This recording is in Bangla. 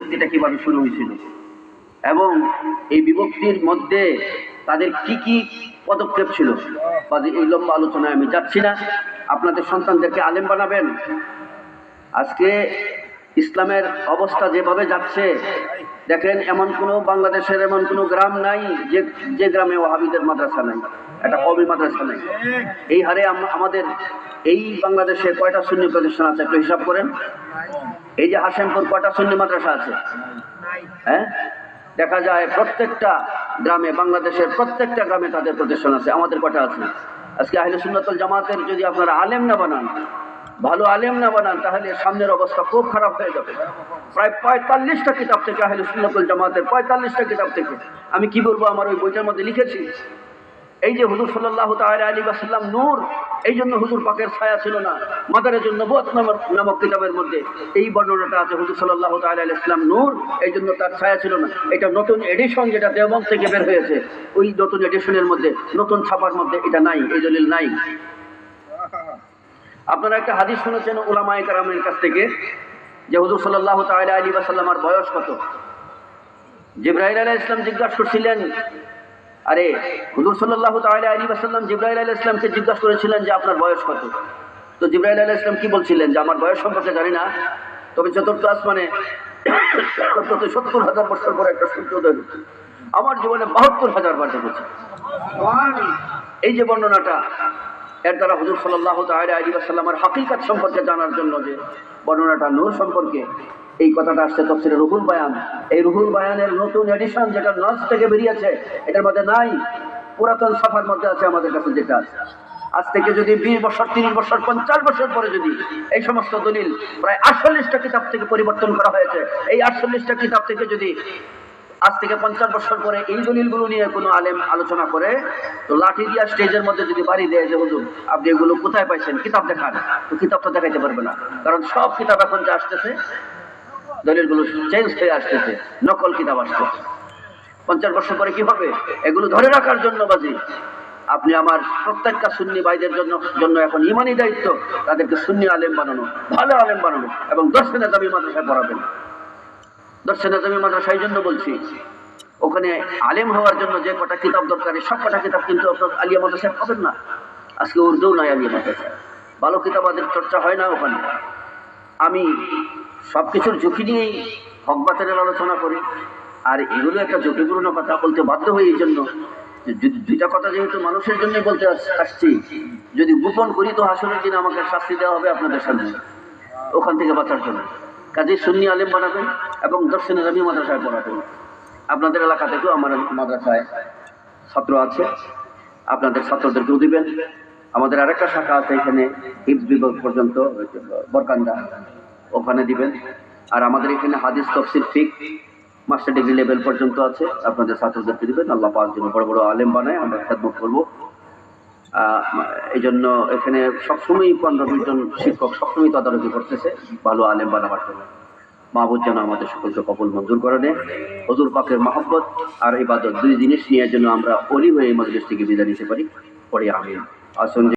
বিভক্তিটা কীভাবে শুরু হয়েছিল? এবং এই বিভক্তির মধ্যে তাদের কি কি পদক্ষেপ ছিল? এই লম্বা আলোচনায় আমি যাচ্ছি না। আপনাদের সন্তানদেরকে আলেম বানাবেন। আজকে ইসলামের অবস্থা যেভাবে যাচ্ছে, দেখেন, এমন কোনো বাংলাদেশের এমন কোনো গ্রাম নাই যে যে গ্রামে ওয়াহাবিদের মাদ্রাসা নাই, একটা কবি মাদ্রাসা নাই। এই হারে আমাদের এই বাংলাদেশে কয়টা সুন্নি প্রতিষ্ঠান আছে একটু হিসাব করেন? এই যে হাসেমপুর কটা সুন্নি মাদ্রাসা আছে? হ্যাঁ? দেখা যায় প্রত্যেকটা গ্রামে, বাংলাদেশের প্রত্যেকটা গ্রামে তাদের প্রতিষ্ঠান আছে। আমাদের কটা আছে? আজকে আহলে সুন্নতুল জামাতের যদি আপনারা আলেম না বানান, ভালো আলেম না বানান, তাহলে সামনের অবস্থা খুব খারাপ হয়ে যাবে। প্রায় পঁয়তাল্লিশটা কিতাব থেকে আহলে সুন্নতুল জামাতের পঁয়তাল্লিশটা কিতাব থেকে। আমি কি বলব? আমার ওই বইটার মধ্যে লিখেছি। এই যে হুজুর সাল্লাহ তাআলা আলী বাসাল্লাম নূর, এই জন্য হুজুর পাকের ছায়া ছিল না। মাদারের জন্য নামক নামক কিতাবের মধ্যে এই বর্ণনাটা আছে, হুজুর সাল্লাহ তাআলা আলী ইসলাম নূর, এই জন্য তার ছায়া ছিল না। এটা নতুন এডিশন যেটা দেওবন্দ থেকে বের হয়েছে, ওই নতুন এডিশনের মধ্যে, নতুন ছাপার মধ্যে এটা নাই, এই দলিল নাই। আপনারা একটা হাদিস শুনেছেন ওলামায়ে কারামের কাছ থেকে, যে হুজুর সাল্লাহ তাআলা আলী বাসাল্লামার বয়স কত? জিব্রাহিল আলাহ ইসলাম জিজ্ঞাসা করছিলেন আরে হুজুর সাল্লাহ আলী বাসাল্লাম জিব্রাহিল আলাহ ইসলামকে জিজ্ঞাসা করেছিলেন যে আপনার বয়স কত? তো জিব্রাহিল আলাহ ইসলাম কি বলছিলেন যে, আমার বয়স সম্পর্কে জানি না, তবে চতুর্থ আসমানে অন্তত সত্তর হাজার বছর পরে একটা সূর্য উদয় হচ্ছে। আমার জীবনে বাহাত্তর হাজার বার দেখেছে। এই যে বর্ণনাটা, এর দ্বারা হুজুর সাল্লাহ তাআলা আলী বাসাল্লামের হাকিকাত সম্পর্কে জানার জন্য যে বর্ণনাটা নূর সম্পর্কে এই কথাটা আসছে তফসিরে রুহুল বায়ান। এই রুহুল বায়ানের নতুন এডিশন যেটা নস থেকে বেরিয়েছে, এটার মধ্যে নাই, পুরাতন সফার মধ্যে আছে আমাদের কাছে যেটা আছে। আজ থেকে যদি বিশ বছর, তিরিশ বছর, পঞ্চাশ বছর পরে যদি এই সমস্ত দলিল প্রায় আটচল্লিশটা কিতাব থেকে পরিবর্তন করা হয়েছে, এই আটচল্লিশটা কিতাব থেকে যদি আজ থেকে পঞ্চাশ বছর পরে এই দলিলগুলো নিয়ে কোনো আলেম আলোচনা করে, তো লাঠি দিয়া স্টেজের মধ্যে যদি বাড়ি দেয় যে, হুজুর, আপনি এগুলো কোথায় পাইছেন? কিতাব দেখান। তো কিতাব তো দেখাইতে পারবে না। কারণ সব কিতাব এখন যে আসতেছে দলিলগুলো চেঞ্জ হয়ে আসতেছে, নকল কিতাব আসতেছে পঞ্চাশ বছর পরে কি হবে? এগুলো ধরে রাখার জন্য বাজি। আপনি আমার প্রত্যেকটা সুন্নি ভাইদের জন্য জন্য এখন ইমানি দায়িত্ব, তাদেরকে সুন্নি আলেম বানানো, ভালো আলেম বানানো, এবং দর্শনে দাবি মাদ্রাসায় পড়াবেন। দর্শনে দাবি মাদ্রাসা এই জন্য বলছি, ওখানে আলেম হওয়ার জন্য যে কটা কিতাব দরকারি সব কটা কিতাব কিন্তু আপনার আলিয়া মাদ্রাসায় পাবেন না। আজকে উর্দু নাই আলিয়া মাদ্রাসায়। ভালো কিতাবাদের চর্চা হয় না ওখানে। আমি সব কিছুর ঝুঁকি নিয়েই হক বাতিলের আলোচনা করি। আর এগুলো একটা ঝুঁকিপূর্ণ কথা বলতে বাধ্য হই এই জন্য। দুইটা কথা যেহেতু মানুষের জন্যই বলতে আস- আসছি, যদি গোপন করি তো হাসনের দিন আমাকে শাস্তি দেওয়া হবে আপনাদের সামনে। ওখান থেকে বাঁচার জন্য। কাজে সুন্নি আলেম বানাবেন এবং দর্শনের আমি মাদ্রাসায় পড়াবেন। আপনাদের এলাকা থেকেও আমার মাদ্রাসায় ছাত্র আছে। আপনাদের ছাত্রদেরকেও দিবেন। আমাদের আরেকটা শাখা আছে এখানে হিপস বিভাগ পর্যন্ত বরকান্দা। ওখানে দিবেন। আর আমাদের এখানে হাদিস, তফসিল, ফিক, মাস্টার ডিগ্রি লেভেল পর্যন্ত আছে। আপনাদের ছাত্রদেরকে দিবেন, আল্লাহ পাওয়ার জন্য বড় বড় আলেম বানায়, আমরা খেদমত করব। এই জন্য এখানে সবসময়ই পনেরো বিশ জন শিক্ষক সবসময় তদারকি করতেছে, ভালো আলেম বানাবার জন্য। মাহবুদ যেন আমাদের সকলকে কবল মঞ্জুর করে নেয়। হজুর পাকের মহব্বত আর ইবাদত দুই জিনিস নিয়ে যেন আমরা অলি হয়ে এই মজলিস থেকে বিদায় নিতে পারি। পরে আমি আসুন